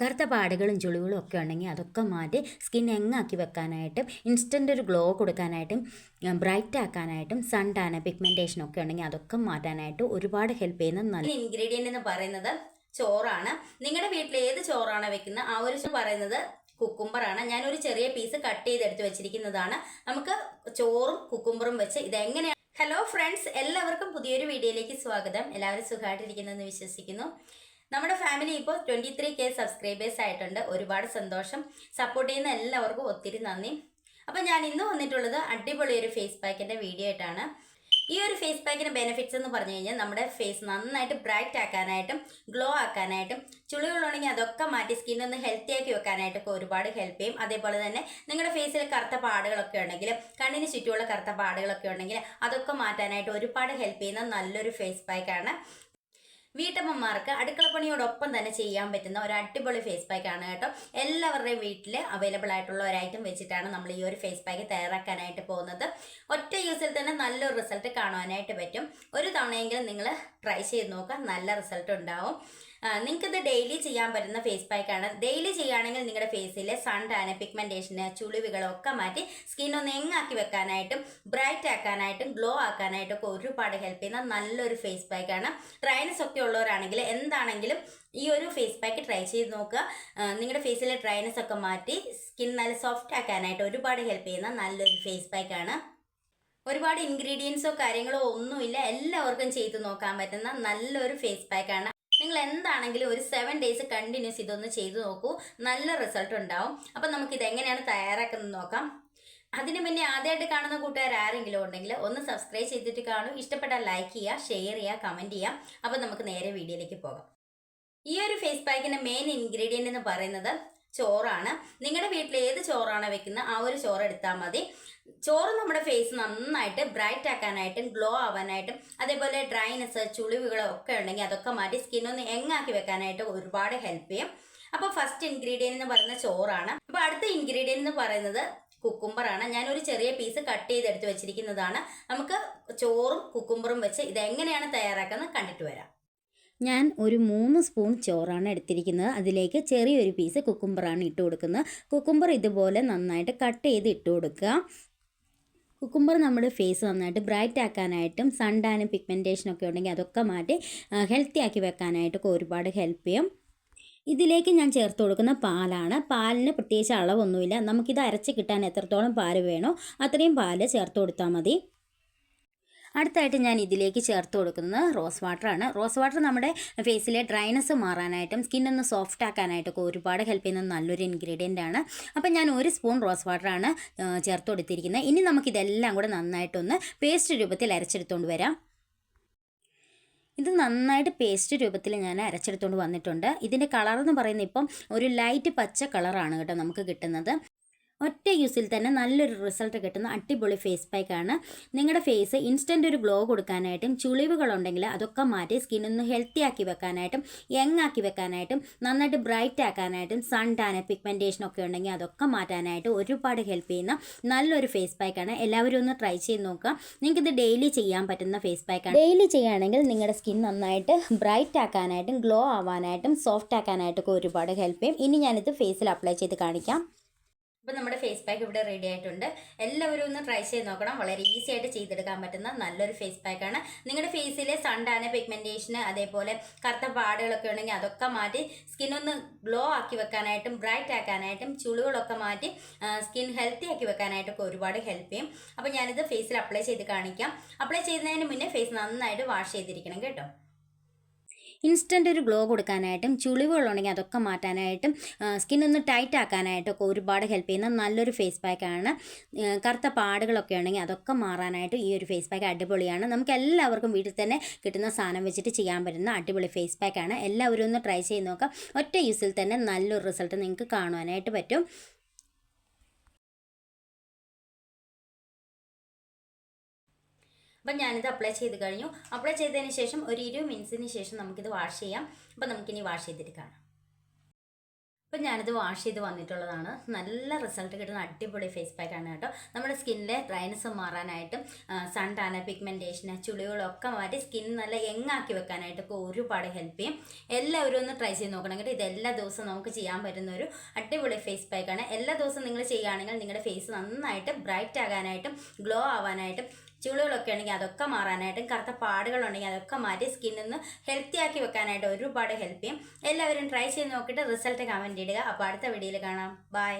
കറുത്ത പാടുകളും ചുളിവുകളും ഒക്കെ ഉണ്ടെങ്കിൽ അതൊക്കെ മാറ്റി സ്കിൻ എങ്ങാക്കി വെക്കാനായിട്ടും ഇൻസ്റ്റന്റ് ഒരു ഗ്ലോ കൊടുക്കാനായിട്ടും ബ്രൈറ്റ് ആക്കാനായിട്ടും സൺ ടാന പിഗ്മെന്റേഷൻ ഒക്കെ ഉണ്ടെങ്കിൽ അതൊക്കെ മാറ്റാനായിട്ട് ഒരുപാട് ഹെൽപ്പ് ചെയ്യുന്ന നല്ല ഇൻഗ്രീഡിയന്റ് എന്ന് പറയുന്നത് ചോറാണ്. നിങ്ങളുടെ വീട്ടിൽ ഏത് ചോറാണ് വെക്കുന്നത് ആ ഒരു പറയുന്നത് കുക്കുംബറാണ് ഞാനൊരു ചെറിയ പീസ് കട്ട് ചെയ്തെടുത്ത് വെച്ചിരിക്കുന്നതാണ്. നമുക്ക് ചോറും കുക്കുംബറും വെച്ച് ഇതെങ്ങനെയാണ് ഹലോ ഫ്രണ്ട്സ് എല്ലാവർക്കും പുതിയൊരു വീഡിയോയിലേക്ക് സ്വാഗതം. എല്ലാവരും സുഖമായിട്ടിരിക്കുന്നെന്ന് വിശ്വസിക്കുന്നു. നമ്മുടെ ഫാമിലി ഇപ്പോൾ ട്വന്റി ത്രീ കെ സബ്സ്ക്രൈബേഴ്സ് ആയിട്ടുണ്ട്. ഒരുപാട് സന്തോഷം. സപ്പോർട്ട് ചെയ്യുന്ന എല്ലാവർക്കും ഒത്തിരി നന്ദി. അപ്പോൾ ഞാൻ ഇന്ന് വന്നിട്ടുള്ളത് അടിപൊളി ഒരു ഫേസ് പാക്കിന്റെ വീഡിയോ ആയിട്ടാണ്. ഈ ഒരു ഫേസ് പാക്കിന് ബെനിഫിറ്റ്സ് എന്ന് പറഞ്ഞു കഴിഞ്ഞാൽ നമ്മുടെ ഫേസ് നന്നായിട്ട് ബ്രൈറ്റ് ആക്കാനായിട്ടും ഗ്ലോ ആക്കാനായിട്ടും ചുളികളുണ്ടെങ്കിൽ അതൊക്കെ മാറ്റി സ്കിൻ ഒന്ന് ഹെൽത്തി ആക്കി വെക്കാനായിട്ടൊക്കെ ഒരുപാട് ഹെൽപ്പ് ചെയ്യും. അതേപോലെ തന്നെ നിങ്ങളുടെ ഫേസിൽ കറുത്ത പാടുകളൊക്കെ ഉണ്ടെങ്കിൽ കണ്ണിന് ചുറ്റുമുള്ള കറുത്ത പാടുകളൊക്കെ ഉണ്ടെങ്കിൽ അതൊക്കെ മാറ്റാനായിട്ട് ഒരുപാട് ഹെൽപ്പ് ചെയ്യുന്ന നല്ലൊരു ഫേസ് പാക്കാണ് വീട്ടമ്മമാർക്ക് അടുക്കളപ്പണിയോടൊപ്പം തന്നെ ചെയ്യാൻ പറ്റുന്ന ഒരു അടിപൊളി ഫേസ് പാക്ക് ആണ് കേട്ടോ. എല്ലാവരുടെയും വീട്ടിൽ അവൈലബിൾ ആയിട്ടുള്ള ഒരു ഐറ്റം വെച്ചിട്ടാണ് നമ്മൾ ഈ ഒരു ഫേസ് പാക്ക് തയ്യാറാക്കാനായിട്ട് പോകുന്നത്. ഒറ്റ യൂസിൽ തന്നെ നല്ലൊരു റിസൾട്ട് കാണുവാനായിട്ട് പറ്റും. ഒരു തവണയെങ്കിലും നിങ്ങൾ ട്രൈ ചെയ്ത് നോക്കുക നല്ല റിസൾട്ട് ഉണ്ടാവും. നിങ്ങൾക്കിത് ഡെയിലി ചെയ്യാൻ പറ്റുന്ന ഫേസ് പാക്കാണ് ഡെയിലി ചെയ്യുകയാണെങ്കിൽ നിങ്ങളുടെ ഫേസിലെ സൺ ടാന് പിഗ്മെന്റേഷന് ചുളിവുകളൊക്കെ മാറ്റി സ്കിൻ ഒന്ന് എങ്ങാക്കി വെക്കാനായിട്ടും ബ്രൈറ്റ് ആക്കാനായിട്ടും ഗ്ലോ ആക്കാനായിട്ടും ഒക്കെ ഒരുപാട് ഹെൽപ്പ് ചെയ്യുന്ന നല്ലൊരു ഫേസ് പാക്കാണ് ഡ്രൈനസ് ഒക്കെ ഉള്ളവരാണെങ്കിൽ എന്താണെങ്കിലും ഈ ഒരു ഫേസ് പാക്ക് ട്രൈ ചെയ്ത് നോക്കുക. നിങ്ങളുടെ ഫേസിലെ ഡ്രൈനസ് ഒക്കെ മാറ്റി സ്കിൻ നല്ല സോഫ്റ്റ് ആക്കാനായിട്ട് ഒരുപാട് ഹെൽപ്പ് ചെയ്യുന്ന നല്ലൊരു ഫേസ് പാക്കാണ് ഒരുപാട് ഇൻഗ്രീഡിയൻസോ കാര്യങ്ങളോ ഒന്നുമില്ല. എല്ലാവർക്കും ചെയ്ത് നോക്കാൻ പറ്റുന്ന നല്ലൊരു ഫേസ് പാക്കാണ് നിങ്ങൾ എന്താണെങ്കിലും ഒരു സെവൻ ഡേയ്സ് കണ്ടിന്യൂസ് ഇതൊന്ന് ചെയ്തു നോക്കൂ. നല്ല റിസൾട്ട് ഉണ്ടാവും. അപ്പം നമുക്ക് ഇത് എങ്ങനെയാണ് തയ്യാറാക്കുന്നത് നോക്കാം. അതിന് മുന്നേ ആദ്യമായിട്ട് കാണുന്ന കൂട്ടുകാർ ആരെങ്കിലും ഉണ്ടെങ്കിൽ ഒന്ന് സബ്സ്ക്രൈബ് ചെയ്തിട്ട് കാണും. ഇഷ്ടപ്പെട്ടാൽ ലൈക്ക് ചെയ്യുക ഷെയർ ചെയ്യുക കമന്റ് ചെയ്യുക. അപ്പം നമുക്ക് നേരെ വീഡിയോയിലേക്ക് പോകാം. ഈ ഒരു ഫേസ് പാക്കിന്റെ മെയിൻ ഇൻഗ്രീഡിയന്റ് എന്ന് പറയുന്നത് ചോറാണ്. നിങ്ങളുടെ വീട്ടിൽ ഏത് ചോറാണ് വെക്കുന്നത് ആ ഒരു ചോറ് എടുത്താൽ മതി. ചോറ് നമ്മുടെ ഫേസ് നന്നായിട്ട് ബ്രൈറ്റ് ആക്കാനായിട്ടും ഗ്ലോ ആവാനായിട്ടും അതേപോലെ ഡ്രൈനെസ് ചുളിവുകളോ ഒക്കെ ഉണ്ടെങ്കിൽ അതൊക്കെ മാറ്റി സ്കിൻ ഒന്ന് എങ്ങാക്കി വെക്കാനായിട്ട് ഒരുപാട് ഹെൽപ്പ് ചെയ്യും. അപ്പോൾ ഫസ്റ്റ് ഇൻഗ്രീഡിയന്റ് എന്ന് പറയുന്ന ചോറാണ്. അപ്പോൾ അടുത്ത ഇൻഗ്രീഡിയന്റ് എന്ന് പറയുന്നത് കുക്കുംബറാണ് ഞാനൊരു ചെറിയ പീസ് കട്ട് ചെയ്തെടുത്ത് വെച്ചിരിക്കുന്നതാണ്. നമുക്ക് ചോറും കുക്കുംബറും വെച്ച് ഇതെങ്ങനെയാണ് തയ്യാറാക്കുന്നത് കണ്ടിട്ട് വരാം. ഞാൻ ഒരു മൂന്ന് സ്പൂൺ ചോറാണ് എടുത്തിരിക്കുന്നത്. അതിലേക്ക് ചെറിയൊരു പീസ് കുക്കുംബറാണ് ഇട്ട് കൊടുക്കുന്നത്. കുക്കുംബർ ഇതുപോലെ നന്നായിട്ട് കട്ട് ചെയ്ത് ഇട്ട് കൊടുക്കുക. കുക്കുംബർ നമ്മുടെ ഫേസ് നന്നായിട്ട് ബ്രൈറ്റ് ആക്കാനായിട്ടും സൺ പിഗ്മെന്റേഷനൊക്കെ ഉണ്ടെങ്കിൽ അതൊക്കെ മാറ്റി ഹെൽത്തി ആക്കി വെക്കാനായിട്ടൊക്കെ ഒരുപാട് ഹെൽപ്പ് ചെയ്യും. ഇതിലേക്ക് ഞാൻ ചേർത്ത് കൊടുക്കുന്ന പാലാണ്. പാലിന് പ്രത്യേകിച്ച് അളവൊന്നുമില്ല. നമുക്കിത് അരച്ച് കിട്ടാൻ എത്രത്തോളം പാൽ വേണോ അത്രയും പാൽ ചേർത്ത് കൊടുത്താൽ മതി. അടുത്തായിട്ട് ഞാൻ ഇതിലേക്ക് ചേർത്ത് കൊടുക്കുന്നത് റോസ് വാട്ടറാണ്. റോസ് വാട്ടർ നമ്മുടെ ഫേസിലെ ഡ്രൈനസ് മാറാനായിട്ടും സ്കിൻ ഒന്ന് സോഫ്റ്റ് ആക്കാനായിട്ടൊക്കെ ഒരുപാട് ഹെൽപ്പ് ചെയ്യുന്ന നല്ലൊരു ഇൻഗ്രീഡിയന്റ് ആണ്. അപ്പം ഞാൻ ഒരു സ്പൂൺ റോസ് വാട്ടറാണ് ചേർത്ത് കൊടുത്തിരിക്കുന്നത്. ഇനി നമുക്കിതെല്ലാം കൂടെ നന്നായിട്ടൊന്ന് പേസ്റ്റ് രൂപത്തിൽ അരച്ചെടുത്തുകൊണ്ട് വരാം. ഇത് നന്നായിട്ട് പേസ്റ്റ് രൂപത്തിൽ ഞാൻ അരച്ചെടുത്തുകൊണ്ട് വന്നിട്ടുണ്ട്. ഇതിന്റെ കളർ എന്ന് പറയുന്നത് ഇപ്പം ഒരു ലൈറ്റ് പച്ച കളറാണ് കേട്ടോ നമുക്ക് കിട്ടുന്നത്. ഒറ്റ യൂസിൽ തന്നെ നല്ലൊരു റിസൾട്ട് കിട്ടുന്ന അടിപൊളി ഫേസ് പാക്കാണ്. നിങ്ങളുടെ ഫേസ് ഇൻസ്റ്റന്റ് ഒരു ഗ്ലോ കൊടുക്കാനായിട്ടും ചുളിവുകളുണ്ടെങ്കിൽ അതൊക്കെ മാറ്റി സ്കിൻ ഒന്ന് ഹെൽത്തി ആക്കി വെക്കാനായിട്ടും യങ് ആക്കി വെക്കാനായിട്ടും നന്നായിട്ട് ബ്രൈറ്റ് ആക്കാനായിട്ടും സൺ ടാന് പിഗ്മെന്റേഷൻ ഒക്കെ ഉണ്ടെങ്കിൽ അതൊക്കെ മാറ്റാനായിട്ട് ഒരുപാട് ഹെൽപ്പ് ചെയ്യുന്ന നല്ലൊരു ഫേസ് പാക്കാണ്. എല്ലാവരും ഒന്ന് ട്രൈ ചെയ്ത് നോക്കുക. നിങ്ങൾക്കിത് ഡെയിലി ചെയ്യാൻ പറ്റുന്ന ഫേസ് പാക്കാണ്. ഡെയിലി ചെയ്യുകയാണെങ്കിൽ നിങ്ങളുടെ സ്കിൻ നന്നായിട്ട് ബ്രൈറ്റ് ആക്കാനായിട്ടും ഗ്ലോ ആവാനായിട്ടും സോഫ്റ്റ് ആക്കാനായിട്ടൊക്കെ ഒരുപാട് ഹെൽപ്പ് ചെയ്യും. ഇനി ഞാനിത് ഫേസിൽ അപ്ലൈ ചെയ്ത് കാണിക്കാം. അപ്പോൾ നമ്മുടെ ഫേസ് പാക്ക് ഇവിടെ റെഡി ആയിട്ടുണ്ട്. എല്ലാവരും ഒന്ന് ട്രൈ ചെയ്ത് നോക്കണം. വളരെ ഈസി ആയിട്ട് ചെയ്തെടുക്കാൻ പറ്റുന്ന നല്ലൊരു ഫേസ് പാക്കാണ് നിങ്ങളുടെ ഫേസിലെ സണ്ടാന പിഗ്മെന്റേഷന് അതേപോലെ കറുത്ത പാടുകളൊക്കെ ഉണ്ടെങ്കിൽ അതൊക്കെ മാറ്റി സ്കിൻ ഒന്ന് ഗ്ലോ ആക്കി വെക്കാനായിട്ടും ബ്രൈറ്റ് ആക്കാനായിട്ടും ചുളികളൊക്കെ മാറ്റി സ്കിൻ ഹെൽത്തി ആക്കി വെക്കാനായിട്ടൊക്കെ ഒരുപാട് ഹെൽപ്പ് ചെയ്യും. അപ്പോൾ ഞാനിത് ഫേസിൽ അപ്ലൈ ചെയ്ത് കാണിക്കാം. അപ്ലൈ ചെയ്യുന്നതിന് മുന്നേ ഫേസ് നന്നായിട്ട് വാഷ് ചെയ്തിരിക്കണം കേട്ടോ. ഇൻസ്റ്റന്റ് ഒരു ഗ്ലോ കൊടുക്കാനായിട്ടും ചുളിവുകളുണ്ടെങ്കിൽ അതൊക്കെ മാറ്റാനായിട്ടും സ്കിൻ ഒന്ന് ടൈറ്റ് ആക്കാനായിട്ടൊക്കെ ഒരുപാട് ഹെൽപ്പ് ചെയ്യുന്ന നല്ലൊരു ഫേസ് പാക്കാണ് കറുത്ത പാടുകളൊക്കെ ഉണ്ടെങ്കിൽ അതൊക്കെ മാറാനായിട്ട് ഈ ഒരു ഫേസ് പാക്ക് അടിപൊളിയാണ്. നമുക്ക് എല്ലാവർക്കും വീട്ടിൽ തന്നെ കിട്ടുന്ന സാധനം വെച്ചിട്ട് ചെയ്യാൻ പറ്റുന്ന അടിപൊളി ഫേസ് പാക്കാണ് എല്ലാവരും ഒന്ന് ട്രൈ ചെയ്ത് നോക്കാം. ഒറ്റ യൂസിൽ തന്നെ നല്ലൊരു റിസൾട്ട് നിങ്ങൾക്ക് കാണുവാനായിട്ട് പറ്റും. അപ്പം ഞാനിത് അപ്ലൈ ചെയ്ത് കഴിഞ്ഞു. അപ്ലൈ ചെയ്തതിന് ശേഷം ഒരു ഇരുപത് മിനിറ്റ്സിന് ശേഷം നമുക്കിത് വാഷ് ചെയ്യാം. അപ്പം നമുക്കിനി വാഷ് ചെയ്തിട്ട് കാണാം. ഇപ്പം ഞാനിത് വാഷ് ചെയ്ത് വന്നിട്ടുള്ളതാണ്. നല്ല റിസൾട്ട് കിട്ടുന്ന അടിപൊളി ഫേസ് പാക്ക് ആണ് കേട്ടോ. നമ്മുടെ സ്കിന്നിലെ ഡ്രൈനസ് മാറാനായിട്ടും സൺ ടാന പിഗ്മെന്റേഷന് ചുളികളൊക്കെ മാറ്റി സ്കിൻ നല്ല യങ്ങാക്കി വെക്കാനായിട്ടൊക്കെ ഒരുപാട് ഹെൽപ്പ് ചെയ്യും. എല്ലാവരും ഒന്ന് ട്രൈ ചെയ്ത് നോക്കണം കേട്ടോ. ഇത് എല്ലാ ദിവസവും നമുക്ക് ചെയ്യാൻ പറ്റുന്ന ഒരു അടിപൊളി ഫേസ് പാക്കാണ് എല്ലാ ദിവസവും നിങ്ങൾ ചെയ്യുകയാണെങ്കിൽ നിങ്ങളുടെ ഫേസ് നന്നായിട്ട് ബ്രൈറ്റ് ആകാനായിട്ടും ഗ്ലോ ആവാനായിട്ടും ചുളികളൊക്കെ ഉണ്ടെങ്കിൽ അതൊക്കെ മാറാനായിട്ടും കറുത്ത പാടുകളുണ്ടെങ്കിൽ അതൊക്കെ മാറ്റി സ്കിന്നൊന്ന് ഹെൽത്തി ആക്കി വെക്കാനായിട്ട് ഒരുപാട് ഹെൽപ്പ് ചെയ്യും. എല്ലാവരും ട്രൈ ചെയ്ത് നോക്കിയിട്ട് റിസൾട്ട് കമന്റ് ഇടുക. അപ്പോൾ അടുത്ത വീഡിയോയിൽ കാണാം. ബൈ